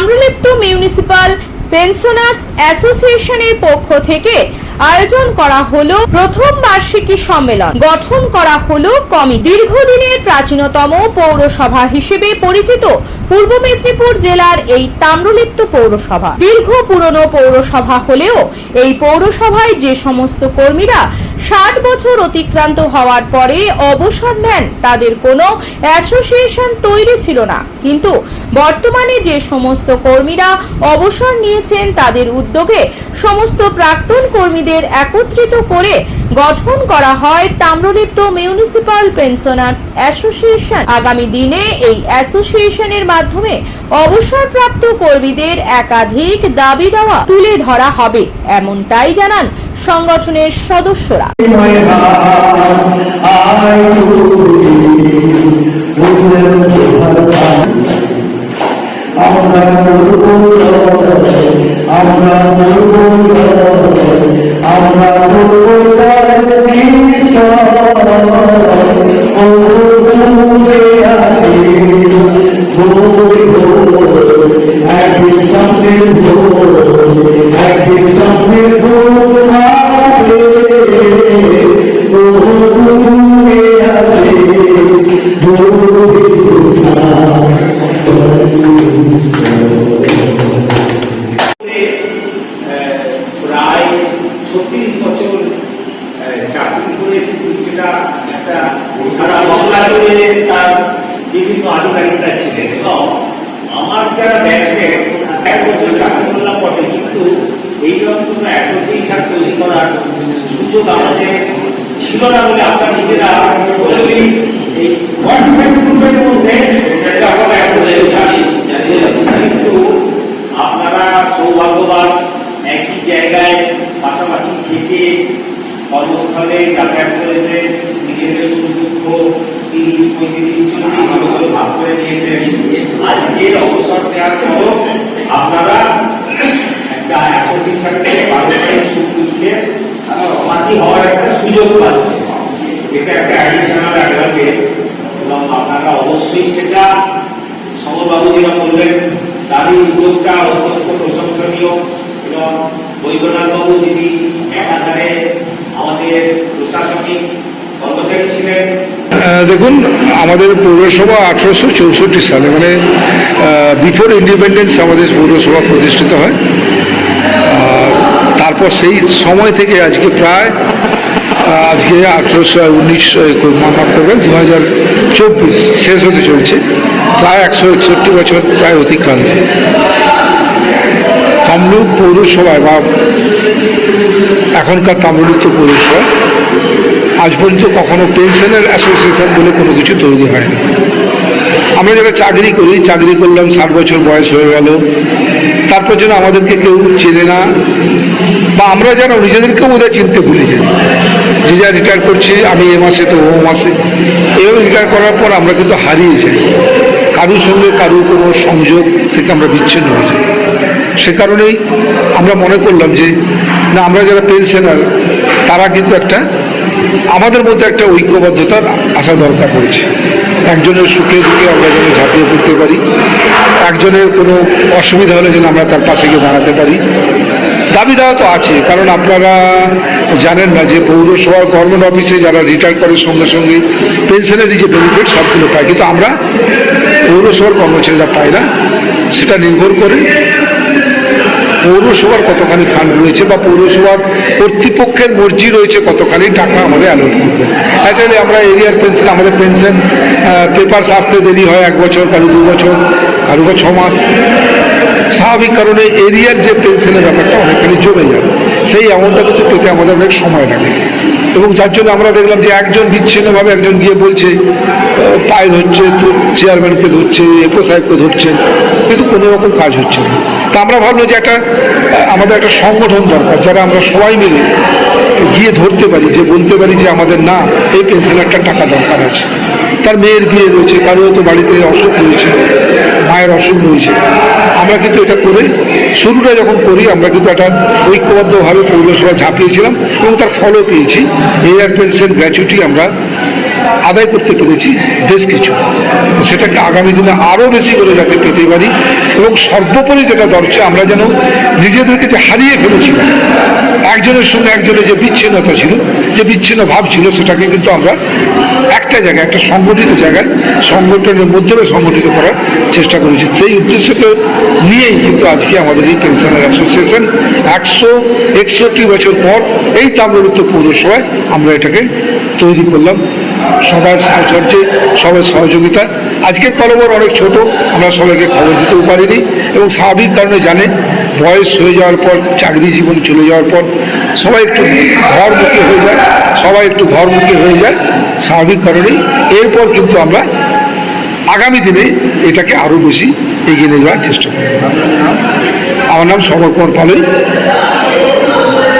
Tamralipta municipal pensioners অ্যাসোসিয়েশনের পক্ষ থেকে আয়োজন করা হলো প্রথম বার্ষিকী সম্মেলন। গঠন করা হলো কমিটি দীর্ঘদিনের প্রাচীনতম পৌরসভা হিসেবে পরিচিত পূর্ব মেদিনীপুর জেলার এই তাম্রলিপ্ত পৌরসভা। দীর্ঘ পুরনো পৌরসভা হলেও এই পৌরসভায় যে সমস্ত কর্মীরা ষাট বছর অতিক্রান্ত হওয়ার পরে অবসর নেন। তাদের কোনো অ্যাসোসিয়েশন তৈরি ছিল না। কিন্তু বর্তমানে যে সমস্ত কর্মীরা অবসর নিয়েছেন, তাদের উদ্যোগে সমস্ত প্রাক্তন কর্মীদের একত্রিত করে গঠন করা হয় তাম্রলিপ্ত মিউনিসিপাল পেনশনার্স অ্যাসোসিয়েশন। আগামী দিনে এই অ্যাসোসিয়েশনের মাধ্যমে অবসরপ্রাপ্ত কর্মীদের একাধিক দাবি দেওয়া তুলে ধরা হবে, এমনটাই জানান সংগঠনের সদস্যরা। আমরা আমরা করে এসেছি সেটা একটা সারা বাংলা জুড়ে তার বিভিন্ন আধিকারিকরা ছিলেন এবং আমার যারা ব্যাচমেট, এক বছর চাকরি করলাম বটে কিন্তু এইরকম কোনো অ্যাসোসিয়েশন তৈরি করার সুযোগ আমাদের ছিল না বলে আমরা নিজেরা বলি এই হোয়াটসঅ্যাপ গ্রুপের মধ্যে একটা অ্যাসোসিয়েশন কিন্তু আপনারা সৌভাগ্যবান একই জায়গায় পাশাপাশি থেকে কর্মস্থলে যাতায়াত করেছে, নিজেদের সুখ দুঃখ তিরিশ, পঁয়ত্রিশ চল্লিশ বছর ভাগ করে নিয়েছেন আজকের অবসর দেওয়ার পর আপনারা একটা অ্যাসোসিয়েশনকে পারস্পরিক সুখ সাথী হওয়ার একটা সুযোগ পাচ্ছে এটা একটা অ্যাডিশনাল অ্যাডভান্টেজ এবং আপনারা অবশ্যই সেটা সমরবাবু যেটা বললেন তার এই উদ্যোগটা অত্যন্ত প্রশংসনীয় এবং বৈদ্যনাথবাবু যিনি একাধারে আমাদের প্রশাসনিক কর্মচারী ছিলেন আহ, দেখুন, আমাদের পৌরসভা আঠারোশো চৌষট্টি সালে মানে বিফোর ইন্ডিপেন্ডেন্স আমাদের পৌরসভা প্রতিষ্ঠিত হয়। তারপর সেই সময় থেকে আজকে প্রায় আজকে আঠারোশো উনিশ মাফ করবেন দু হাজার চব্বিশ শেষ হতে চলছে। প্রায় একশো একষট্টি বছর প্রায় অতিক্রান্ত। তমলুক পৌরসভায় বা এখনকার তাম্রলিপ্ত পৌরসভা আজ পর্যন্ত কখনো পেনশনের অ্যাসোসিয়েশন বলে কোনো কিছু তৈরি হয়নি। আমরা যারা চাকরি করি, চাকরি করলাম, ষাট বছর বয়স হয়ে গেল, তারপর যেন আমাদেরকে কেউ চেনে না, বা আমরা যেন নিজেদেরকেও বোধহয় চিনতে ভুলে যাই। যে যা রিটায়ার করছি, আমি এ মাসে তো ও মাসে, এভাবে রিটায়ার করার পর আমরা কিন্তু হারিয়ে যাই। কারুর সঙ্গে কারুর কোনো সংযোগ থেকে আমরা বিচ্ছিন্ন হয়ে যাই। সে কারণেই আমরা মনে করলাম যে, না, আমরা যারা পেনশনার তারা কিন্তু একটা, আমাদের মধ্যে একটা ঐক্যবদ্ধতার আসা দরকার পড়েছে। একজনের সুখে দুঃখে আমরা যেন ঝাঁপিয়ে পড়তে পারি, একজনের কোনো অসুবিধা হলে যেন আমরা তার পাশে গিয়ে দাঁড়াতে পারি। দাবি দেওয়া তো আছে, কারণ আপনারা জানেন না যে পৌরসভা গভর্নমেন্ট অফিসে যারা রিটায়ার করে সঙ্গে সঙ্গে পেনশনের যে বেনিফিট সবগুলো পায়। কিন্তু আমরা পৌরসভার কর্মচারীরা পাই না, সেটা নির্ভর করে পৌরসভার কতখানি ফান্ড রয়েছে বা পৌরসভার কর্তৃপক্ষের মর্জি রয়েছে কতখানি টাকা আমাদের অ্যালোট করবে অ্যাকচুয়ালি আমরা এরিয়ার পেনশন, আমাদের পেনশন পেপার আসতে দেরি হয় এক বছর, কারও দু বছর, কারও বা ছ মাস। স্বাভাবিক কারণে এরিয়ার যে পেনশনের ব্যাপারটা অনেকখানি জমে যাবে সেই অ্যামাউন্টটা কিন্তু পেতে আমাদের অনেক সময় লাগে। এবং যার জন্য আমরা দেখলাম যে একজন বিচ্ছিন্নভাবে একজন গিয়ে বলছে পায়ে ধরছে চেয়ারম্যানকে ধরছে একো সাহেবকে ধরছেন কিন্তু কোনো রকম কাজ হচ্ছে না। তা আমরা ভাবলো যে একটা আমাদের একটা সংগঠন দরকার, যারা আমরা সবাই মিলে গিয়ে ধরতে পারি, যে বলতে পারি যে আমাদের না, এই পেনশনারটা টাকা দরকার আছে। তার মেয়ের বিয়ে রয়েছে কারও তো বাড়িতে অসুখ রয়েছে। মায়ের অসুখ হয়েছে। আমরা কিন্তু এটা করে। শুরুটা যখন করি, আমরা কিন্তু একটা ঐক্যবদ্ধভাবে পৌরসভা ঝাঁপিয়েছিলাম এবং তার ফলও পেয়েছি। এয়ার পেনশন গ্র্যাচুইটি আমরা আদায় করতে পেরেছি বেশ কিছু। সেটাকে আগামী দিনে আরও বেশি করে যাতে পেতে পারি এবং সর্বোপরি যেটা দরকার আমরা যেন নিজেদেরকে যে হারিয়ে ফেলেছিলাম, একজনের সঙ্গে একজনের যে বিচ্ছিন্নতা ছিল, যে বিচ্ছিন্ন ভাব ছিল, সেটাকে কিন্তু আমরা একটা জায়গায়, একটা সংগঠিত জায়গায়, সংগঠনের মাধ্যমে সংগঠিত করার চেষ্টা করেছি। সেই উদ্দেশ্যকে নিয়েই কিন্তু আজকে আমাদের এই পেনশনার অ্যাসোসিয়েশন একশো একষট্টি বছর পর এই তাম্রলিপ্ত পৌরসভায় আমরা এটাকে তৈরি করলাম। সবার সাহচর্যে সবার সহযোগিতা। আজকের কলবর অনেক ছোট, আমরা সবাইকে খবর দিতেও পারিনি এবং স্বাভাবিক কারণে জানে, বয়স হয়ে যাওয়ার পর, চাকরি জীবন চলে যাওয়ার পর, সবাই একটু ঘরমুখী হয়ে যায়, সবাই একটু ঘরমুখী হয়ে যায়, স্বাভাবিক কারণেই। এরপর কিন্তু আমরা আগামী দিনে এটাকে আরও বেশি এগিয়ে নিয়ে যাওয়ার চেষ্টা করব। আমার নাম সমর কুমার পালই।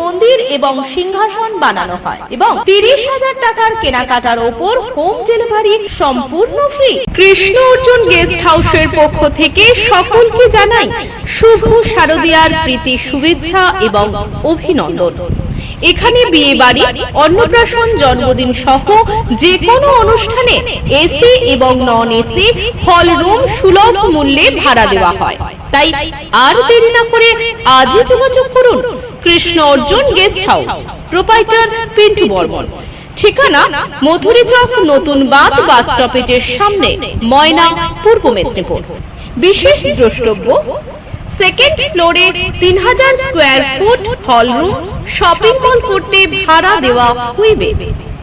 মন্দির এবং সিংহাসন বানানো হয় এবং তিরিশ হাজার টাকার কেনাকাটার ওপর হোম ডেলিভারি সম্পূর্ণ ফ্রি। কৃষ্ণ অর্জুন গেস্ট হাউসের পক্ষ থেকে সকলকে জানাই শুভ শারদীয়ার প্রীতি, শুভেচ্ছা এবং অভিনন্দন। এখানে বিয়ে বাড়ি, অন্নপ্রাশন, জন্মদিন সহ যে কোনো অনুষ্ঠানে এসি এবং নন এসি হল রুম সুলভ মূল্যে ভাড়া দেওয়া হয়। তাই আর দেরি না করে আজই যোগাযোগ করুন। Krishna Arjun guest house proprietor Pintu Barman. ঠিকানা মধুরী চক, নতুন বাঁধ বাস স্টপেজের সামনে, ময়না, পূর্ব মেদিনীপুর। বিশেষ দ্রষ্টব্য সেকেন্ড ফ্লোরে তিন হাজার square foot hall room shopping mall করতে ভাড়া দেওয়া হইবে